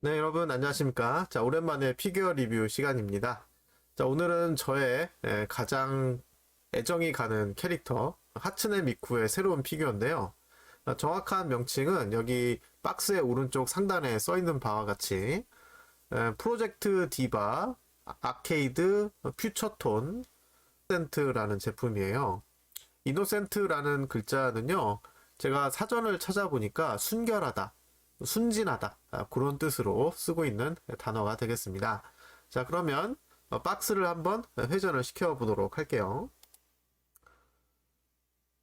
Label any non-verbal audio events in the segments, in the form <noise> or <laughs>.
네, 여러분 안녕하십니까? 자, 오랜만에 피규어 리뷰 시간입니다. 자, 오늘은 저의 에, 가장 애정이 가는 캐릭터 하츠네 미쿠의 새로운 피규어인데요. 아, 정확한 명칭은 여기 박스의 오른쪽 상단에 써 있는 바와 같이 에, 프로젝트 디바 아- 아케이드 퓨처톤 센트라는 제품이에요. 이노센트라는 글자는요, 제가 사전을 찾아보니까 순결하다, 순진하다, 아, 그런 뜻으로 쓰고 있는 단어가 되겠습니다. 자, 그러면 어, 박스를 한번 회전을 시켜 보도록 할게요.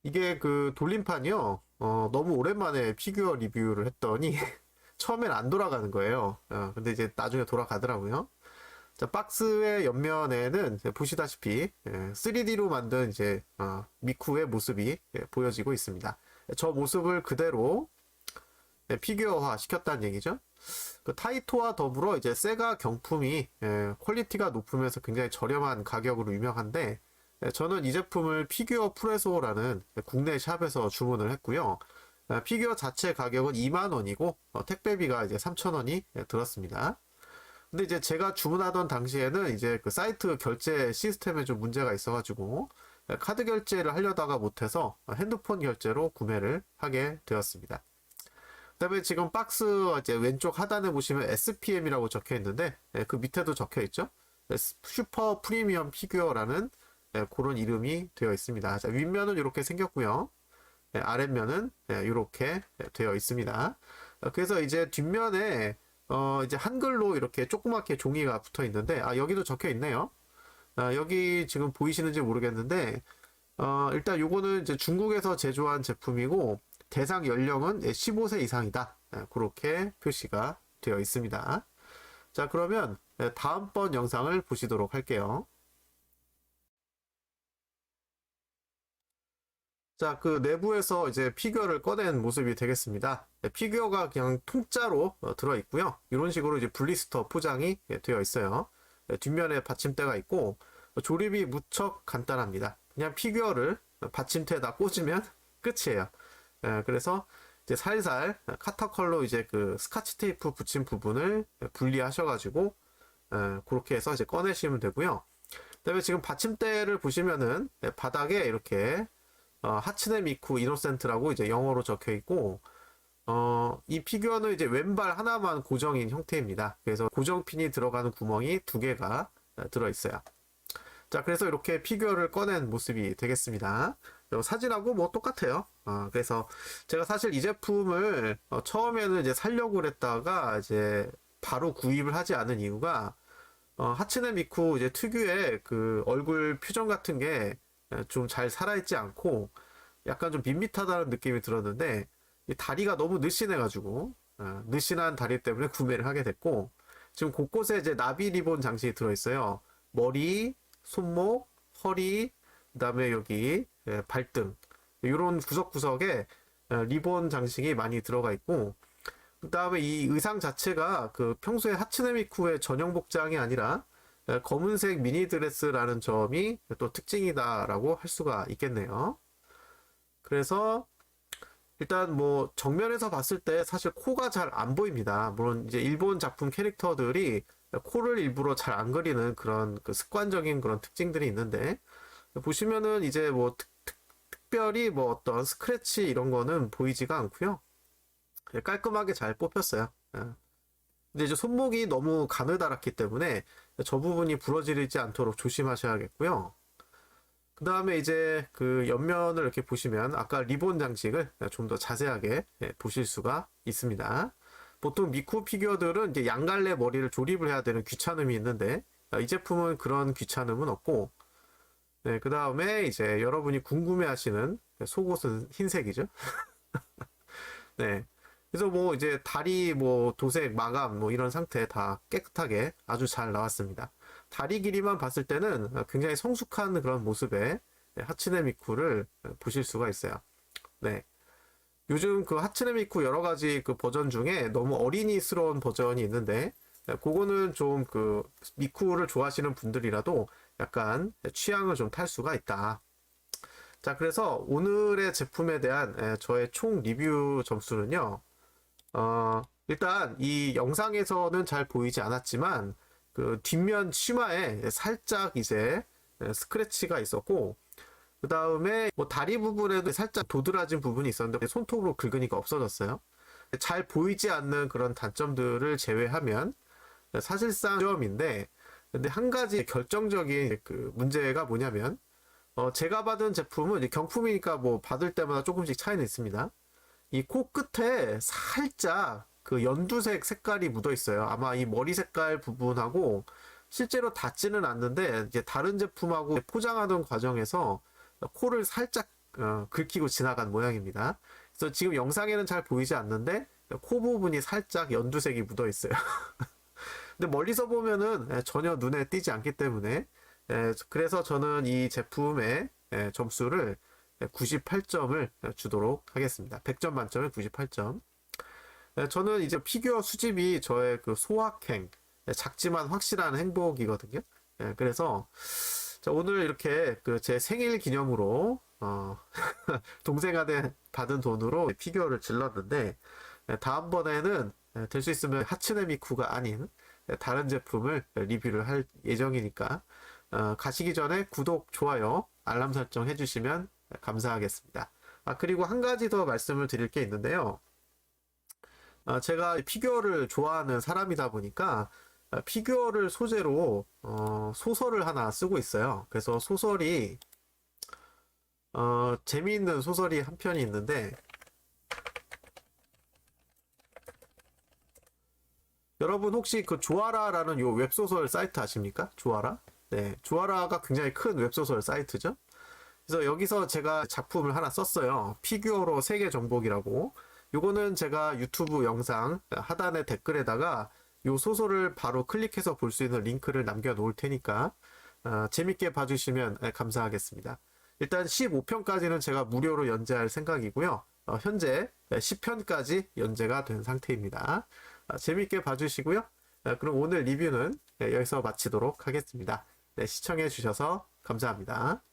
이게 그 돌림판이요, 어, 너무 오랜만에 피규어 리뷰를 했더니, <laughs> 처음엔 안 돌아가는 거예요. 어, 근데 이제 나중에 돌아가더라고요. 자, 박스의 옆면에는 보시다시피 3D로 만든 이제 어, 미쿠의 모습이 예, 보여지고 있습니다. 저 모습을 그대로 예, 피규어화 시켰다는 얘기죠. 그 타이토와 더불어 이제 세가 경품이 예, 퀄리티가 높으면서 굉장히 저렴한 가격으로 유명한데 예, 저는 이 제품을 피규어 프레소라는 국내 샵에서 주문을 했고요. 아, 피규어 자체 가격은 2만 원이고 어, 택배비가 이제 3천 원이 예, 들었습니다. 근데 이제 제가 주문하던 당시에는 이제 그 사이트 결제 시스템에 좀 문제가 있어가지고 카드 결제를 하려다가 못해서 핸드폰 결제로 구매를 하게 되었습니다. 그다음에 지금 박스 이제 왼쪽 하단에 보시면 SPM이라고 적혀 있는데 예, 그 밑에도 적혀 있죠. S- 슈퍼 프리미엄 피규어라는 예, 그런 이름이 되어 있습니다. 자, 윗면은 이렇게 생겼고요. 예, 아랫면은 이렇게 되어 있습니다. 어, 그래서 이제 뒷면에 어 이제 한글로 이렇게 조그맣게 종이가 붙어 있는데 아 여기도 적혀 있네요. 아, 여기 지금 보이시는지 모르겠는데 어 일단 요거는 이제 중국에서 제조한 제품이고 대상 연령은 15세 이상이다. 예, 그렇게 표시가 되어 있습니다. 자 그러면 예, 다음번 영상을 보시도록 할게요. 자, 그 내부에서 이제 피규어를 꺼낸 모습이 되겠습니다. 네, 피규어가 그냥 통짜로 어, 들어있고요. 이런 식으로 이제 블리스터 포장이 예, 되어 있어요. 네, 뒷면에 받침대가 있고 어, 조립이 무척 간단합니다. 그냥 피규어를 받침대에다 꽂으면 끝이에요. 예, 그래서 이제 살살 카타컬로 이제 그 스카치 테이프 붙인 부분을 분리하셔가지고 예, 그렇게 해서 이제 꺼내시면 되고요. 그다음에 지금 받침대를 보시면은 예, 바닥에 이렇게 어, 하츠네 미쿠 이노센트라고 이제 영어로 적혀 있고, 어, 이 피규어는 이제 왼발 하나만 고정인 형태입니다. 그래서 고정핀이 들어가는 구멍이 두 개가 어, 들어 있어요. 자, 그래서 이렇게 피규어를 꺼낸 모습이 되겠습니다. 사진하고 뭐 똑같아요. 어, 그래서 제가 사실 이 제품을 어, 처음에는 이제 살려고 그랬다가 이제 바로 구입을 하지 않은 이유가 어, 하츠네 미쿠 이제 특유의 그 얼굴 표정 같은 게 좀 잘 살아있지 않고 약간 좀 밋밋하다는 느낌이 들었는데 이 다리가 너무 느씬해가지고 어, 느씬한 다리 때문에 <laughs> 구매를 하게 됐고 지금 곳곳에 이제 나비 리본 장식이 들어있어요. 머리, 손목, 허리, 그 다음에 여기 예, 발등 이런 구석구석에 어, 리본 장식이 많이 들어가 있고 그 다음에 이 의상 자체가 그 평소에 하츠네 미쿠의 전용 복장이 아니라 에, 검은색 미니 드레스라는 점이 또 특징이다라고 할 수가 있겠네요. 그래서 일단 뭐 정면에서 봤을 때 사실 코가 잘 안 보입니다. 물론 이제 일본 작품 캐릭터들이 코를 일부러 잘 안 그리는 그런 그 습관적인 그런 특징들이 있는데 보시면은 이제 뭐 특, 특, 특별히 뭐 어떤 스크래치 이런 거는 보이지가 않고요. 깔끔하게 잘 뽑혔어요. 예. 근데 이제 손목이 너무 가느다랗기 때문에 저 부분이 부러지지 않도록 조심하셔야겠고요. 그 다음에 이제 그 옆면을 이렇게 보시면 아까 리본 장식을 좀 더 자세하게 예, 보실 수가 있습니다. 보통 미쿠 피규어들은 이제 양갈래 머리를 조립을 해야 되는 귀찮음이 있는데 아, 이 제품은 그런 귀찮음은 없고 네, 그 다음에 이제 여러분이 궁금해 하시는 속옷은 흰색이죠. <laughs> 네. 그래서 뭐 이제 다리 뭐 도색 마감 뭐 이런 상태 다 깨끗하게 아주 잘 나왔습니다. 다리 길이만 봤을 때는 굉장히 성숙한 그런 모습의 하츠네 미쿠를 보실 수가 있어요. 네. 요즘 그 하츠네 미쿠 여러 가지 그 버전 중에 너무 어린이스러운 버전이 있는데 그거는 좀 그 미쿠를 좋아하시는 분들이라도 약간 취향을 좀 탈 수가 있다. 자, 그래서 오늘의 제품에 대한 에, 저의 총 리뷰 점수는요. 어, 일단 이 영상에서는 잘 보이지 않았지만 그 뒷면 치마에 살짝 이제 스크래치가 있었고 그 다음에 뭐 다리 부분에도 살짝 도드라진 부분이 있었는데 손톱으로 긁으니까 없어졌어요. 잘 보이지 않는 그런 단점들을 제외하면 사실상 점인데 근데 한 가지 결정적인 그 문제가 뭐냐면 어 제가 받은 제품은 경품이니까 뭐 받을 때마다 조금씩 차이는 있습니다. 이 코 끝에 살짝 그 연두색 색깔이 묻어 있어요. 아마 이 머리 색깔 부분하고 실제로 닿지는 않는데 이제 다른 제품하고 포장하던 과정에서 코를 살짝 어, 긁히고 지나간 모양입니다. 그래서 지금 영상에는 잘 보이지 않는데 코 부분이 살짝 연두색이 묻어 있어요. <laughs> 근데 멀리서 보면은 예, 전혀 눈에 띄지 않기 때문에 예, 그래서 저는 이 제품의 예, 점수를 98점을 주도록 하겠습니다. 100점 만점에 98점. 예, 저는 이제 피규어 수집이 저의 그 소확행, 예, 작지만 확실한 행복이거든요. 예, 그래서 자, 오늘 이렇게 그 제 생일 기념으로 어, <laughs> 동생한테 받은 돈으로 피규어를 질렀는데 예, 다음번에는 될 수 있으면 하츠네 미쿠가 아닌 예, 다른 제품을 리뷰를 할 예정이니까 어, 가시기 전에 구독, 좋아요, 알람 설정 해주시면 감사하겠습니다. 아, 그리고 한 가지 더 말씀을 드릴 게 있는데요. 아, 제가 피규어를 좋아하는 사람이다 보니까 아, 피규어를 소재로 어, 소설을 하나 쓰고 있어요. 그래서 소설이 어, 재미있는 소설이 한 편이 있는데 여러분 혹시 그 조아라라는 요 웹소설 사이트 아십니까? 조아라? 네, 조아라가 굉장히 큰 웹소설 사이트죠. 그래서 여기서 제가 작품을 하나 썼어요. 피규어로 세계 정복이라고. 요거는 제가 유튜브 영상 하단에 댓글에다가 요 소설을 바로 클릭해서 볼 수 있는 링크를 남겨 놓을 테니까 어, 재밌게 봐주시면 예, 감사하겠습니다. 일단 15편까지는 제가 무료로 연재할 생각이고요. 어, 현재 10편까지 연재가 된 상태입니다. 아, 재밌게 봐주시고요. 아, 그럼 오늘 리뷰는 예, 여기서 마치도록 하겠습니다. 네, 시청해 주셔서 감사합니다.